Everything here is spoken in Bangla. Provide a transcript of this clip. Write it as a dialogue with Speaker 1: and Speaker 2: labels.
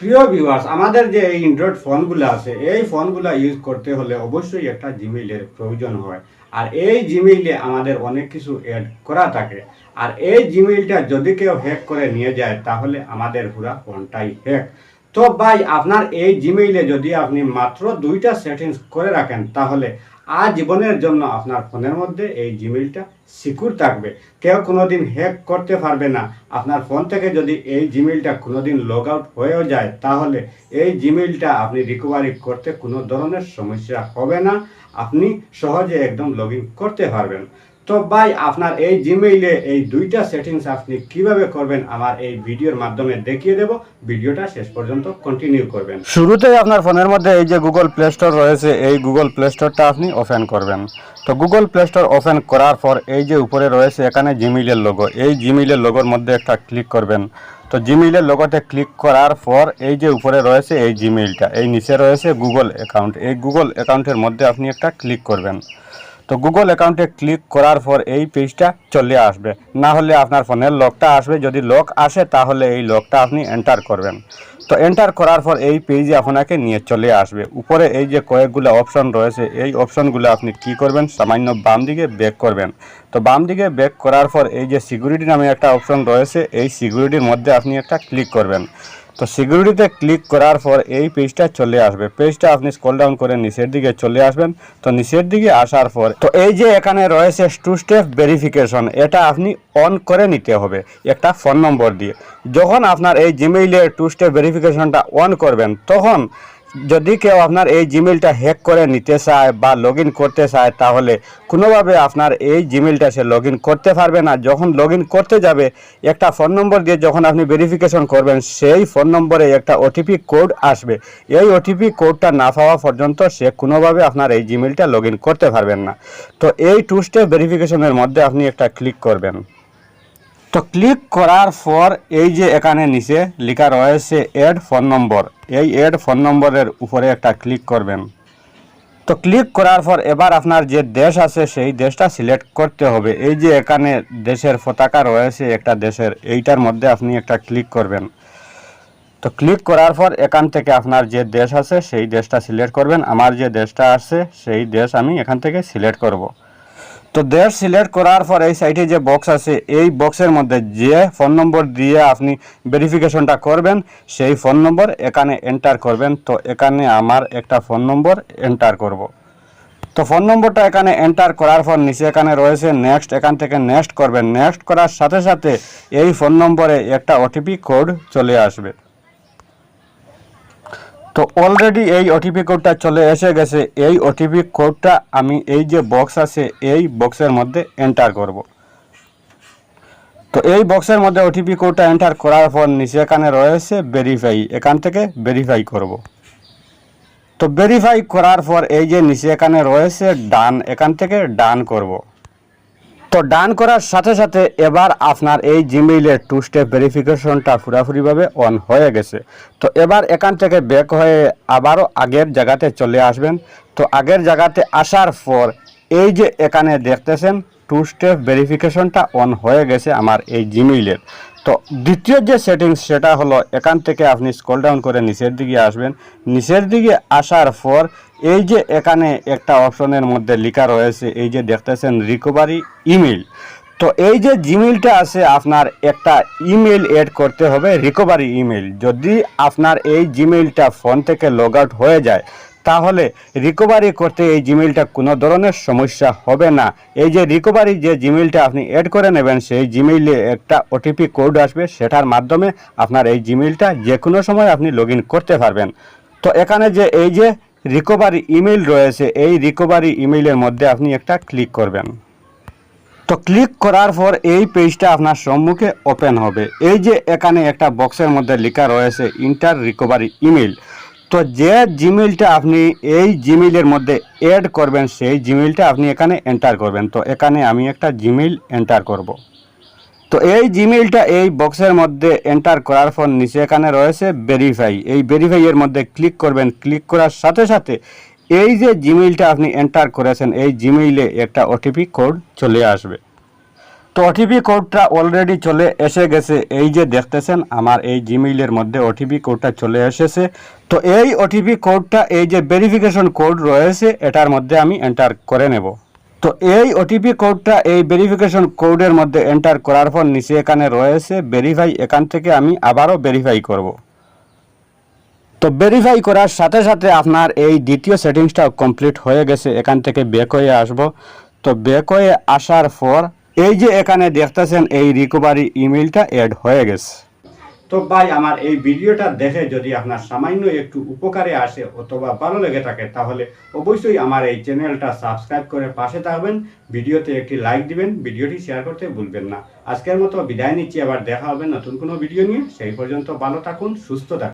Speaker 1: প্রিয় ভিউয়ার্স আমাদের যে এই অ্যান্ড্রয়েড ফোনগুলো আছে, এই ফোনগুলো ইউজ করতে হলে অবশ্যই একটা জিমেইলের প্রয়োজন হয়। আর এই জিমেইলে আমাদের অনেক কিছু অ্যাড করা থাকে। আর এই জিমেইলটা যদি কেউ হ্যাক করে নিয়ে যায়, তাহলে আমাদের পুরা ফোনটাই হ্যাক তো ভাই, আপনার এই জিমেইলে যদি আপনি মাত্র দুইটা সেটিংস করে রাখেন, তাহলে আজীবনের জন্য আপনার ফোনের মধ্যে এই জিমেলটা সিকিউর থাকবে। কেউ কোনোদিন হ্যাক করতে পারবে না। আপনার ফোন থেকে যদি এই জিমেইলটা কোনোদিন লগ আউট হয়েও যায়, তাহলে এই জিমেইলটা আপনি রিকভারি করতে কোনো ধরনের সমস্যা হবে না। আপনি সহজে একদম লগ করতে পারবেন। তো ভাই, আপনার এই জিমেইলে এই দুইটা সেটিংস আপনি কীভাবে করবেন আমার এই ভিডিওর মাধ্যমে দেখিয়ে দেব। ভিডিওটা শেষ পর্যন্ত কন্টিনিউ করবেন।
Speaker 2: শুরুতেই আপনার ফোনের মধ্যে এই যে গুগল প্লে স্টোর রয়েছে, এই গুগল প্লে স্টোরটা আপনি ওপেন করবেন। তো গুগল প্লে স্টোর ওপেন করার পর এই যে উপরে রয়েছে এখানে জিমেইলের লোগো এই জিমেইলের লোগোর মধ্যে একটা ক্লিক করবেন। তো জিমেইলের লোগোতে ক্লিক করার পর এই যে উপরে রয়েছে এই জিমেইলটা এই নিচে রয়েছে গুগল অ্যাকাউন্ট এই গুগল অ্যাকাউন্টের মধ্যে আপনি একটা ক্লিক করবেন। তো গুগল অ্যাকাউন্টে ক্লিক করার পর এই পেজটা চলে আসবে। না হলে আপনার ফোনের লকটা আসবে। যদি লক আসে, তাহলে এই লকটা আপনি এন্টার করবেন। তো এন্টার করার পর এই পেজে আপনাকে নিয়ে চলে আসবে। উপরে এই যে কয়েকগুলো অপশন রয়েছে, এই অপশনগুলো আপনি কি করবেন? সামান্য বাম দিকে ব্যাক করবেন। তো বাম দিকে ব্যাক করার পর এই যে সিকিউরিটি নামে একটা অপশন রয়েছে, এই সিকিউরিটির মধ্যে আপনি একটা ক্লিক করবেন। তো সিকিউরিটিতে ক্লিক করার পর এই পেজটা চলে আসবে। পেজটা আপনি স্কল ডাউন করে নিচের দিকে চলে আসবেন। তো নিচের দিকে আসার পর, তো এই যে এখানে রয়েছে টু স্টেপ ভেরিফিকেশন এটা আপনি অন করে নিতে হবে একটা ফোন নম্বর দিয়ে। যখন আপনার এই জিমেইলের টু স্টেপ ভেরিফিকেশনটা অন করবেন, তখন যদি কেউ আপনার এই জিমেলটা হ্যাক করে নিতে চায় বা লগ করতে চায়, তাহলে কোনোভাবে আপনার এই জিমেলটা সে লগ করতে পারবে না। যখন লগ করতে যাবে, একটা ফোন নম্বর দিয়ে যখন আপনি ভেরিফিকেশন করবেন, সেই ফোন নম্বরে একটা ওটিপি কোড আসবে। এই ওটিপি কোডটা না পাওয়া পর্যন্ত সে কোনোভাবে আপনার এই জিমেলটা লগ করতে পারবেন না। তো এই টু স্টেপ ভেরিফিকেশনের মধ্যে আপনি একটা ক্লিক করবেন। তো ক্লিক করার পর এই যে এখানে নিচে লেখা রয়েছে এড ফোন নম্বর এই এড ফোন নম্বরের উপরে একটা ক্লিক করবেন। তো ক্লিক করার পর এবার আপনার যে দেশ আছে, সেই দেশটা সিলেক্ট করতে হবে। এই যে এখানে দেশের পতাকা রয়েছে, একটা দেশের, এইটার মধ্যে আপনি একটা ক্লিক করবেন। তো ক্লিক করার পর এখান থেকে আপনার যে দেশ আছে, সেই দেশটা সিলেক্ট করবেন। আমার যে দেশটা আছে, সেই দেশ আমি এখান থেকে সিলেক্ট করব। তো দেশ সিলেক্ট করার পর এই সাইটে যে বক্স আছে, এই বক্সের মধ্যে যে ফোন নম্বর দিয়ে আপনি ভেরিফিকেশনটা করবেন, সেই ফোন নম্বর এখানে এন্টার করবেন। তো এখানে আমার একটা ফোন নম্বর এন্টার করব। তো ফোন নম্বরটা এখানে এন্টার করার পর নিচে এখানে রয়েছে নেক্সট এখান থেকে নেক্সট করবেন। নেক্সট করার সাথে সাথে এই ফোন নম্বরে একটা ওটিপি কোড চলে আসবে। তো অলরেডি এই ওটিপি কোডটা চলে এসে গেছে। এই ওটিপি কোডটা আমি এই যে বক্স আছে, এই বক্সের মধ্যে এন্টার করব। তো এই বক্সের মধ্যে ওটিপি কোডটা এন্টার করার পর নিচে এখানে রয়েছে ভেরিফাই এখান থেকে ভেরিফাই করব। তো ভেরিফাই করার পর এই যে নিচে এখানে রয়েছে ডান এখান থেকে ডান করব। তো ডান করার সাথে সাথে এবার আপনার এই জিমেইলের টু স্টেপ ভেরিফিকেশনটা পুরাপুরিভাবে অন হয়ে গেছে। তো এবার এখান থেকে ব্যাক হয়ে আবারও আগের জায়গাতে চলে আসবেন। তো আগের জায়গাতে আসার পর এই যে এখানে দেখতেছেন টু স্টেপ ভেরিফিকেশনটা অন হয়ে গেছে আমার এই জিমেইলের তো দ্বিতীয় যে সেটিংস সেটা হলো এখান থেকে আপনি স্কল ডাউন করে নিচের দিকে আসবেন। নিচের দিকে আসার পর এই যে এখানে একটা অপশনের মধ্যে লেখা রয়েছে, এই যে দেখতেছেন রিকভারি ইমেল তো এই যে জিমেলটা আছে, আপনার একটা ইমেল এড করতে হবে রিকভারি ইমেল যদি আপনার এই জিমেলটা ফোন থেকে লগ আউট হয়ে যায় তাহলে রিকভারি করতে এই জিমেলটা কোনো ধরনের সমস্যা হবে না। এই যে রিকভারি যে জিমেলটা আপনি অ্যাড করে নেবেন, সেই জিমেইলে একটা ওটিপি কোড আসবে, সেটার মাধ্যমে আপনার এই জিমেলটা যে কোনো সময় আপনি লগ করতে পারবেন। তো এখানে যে এই যে রিকভারি ইমেল রয়েছে, এই রিকভারি ইমেইলের মধ্যে আপনি একটা ক্লিক করবেন। তো ক্লিক করার পর এই পেজটা আপনার সম্মুখে ওপেন হবে। এই যে এখানে একটা বক্সের মধ্যে লেখা রয়েছে ইন্টার রিকভারি ইমেল তো যে জিমেলটা আপনি এই জিমেলের মধ্যে অ্যাড করবেন, সেই জিমেলটা আপনি এখানে এন্টার করবেন। তো এখানে আমি একটা জিমেল এন্টার করব। তো এই জিমেলটা এই বক্সের মধ্যে এন্টার করার পর নিচে এখানে রয়েছে ভেরিফাই এই ভেরিফাইয়ের মধ্যে ক্লিক করবেন। ক্লিক করার সাথে সাথে এই যে জিমেইলটা আপনি এন্টার করেছেন, এই জিমেইলে একটা ওটিপি কোড চলে আসবে। তো ওটিপি কোডটা অলরেডি চলে এসে গেছে। এই যে দেখতেছেন, আমার এই জিমেইলের মধ্যে ওটিপি কোডটা চলে এসেছে। তো এই ওটিপি কোডটা এই যে ভেরিফিকেশন কোড রয়েছে, এটার মধ্যে আমি এন্টার করে নেব। তো এই ওটিপি কোডটা এই ভেরিফিকেশন কোডের মধ্যে এন্টার করার পর নিচে এখানে রয়েছে ভেরিফাই এখান থেকে আমি আবারও ভেরিফাই করব। তো ভেরিফাই করার সাথে সাথে আপনার এই দ্বিতীয় সেটিংসটাও কমপ্লিট হয়ে গেছে। এখান থেকে ব্যাক হয়ে আসব। তো ব্যাক হয়ে আসার পর এই যে এখানে দেখতেছেন এই রিকভারি ইমেলটা অ্যাড হয়ে গেছে।
Speaker 1: তো ভাই, আমার এই ভিডিওটা দেখে যদি আপনার সামান্য একটু উপকারে আসে অথবা ভালো লেগে থাকে, তাহলে অবশ্যই আমার এই চ্যানেলটা সাবস্ক্রাইব করে পাশে থাকবেন, ভিডিওতে একটি লাইক দিবেন, ভিডিওটি শেয়ার করতে ভুলবেন না। আজকের মতো বিদায় নিচ্ছি, আবার দেখা হবে নতুন কোনো ভিডিও নিয়ে। সেই পর্যন্ত ভালো থাকুন, সুস্থ থাকুন।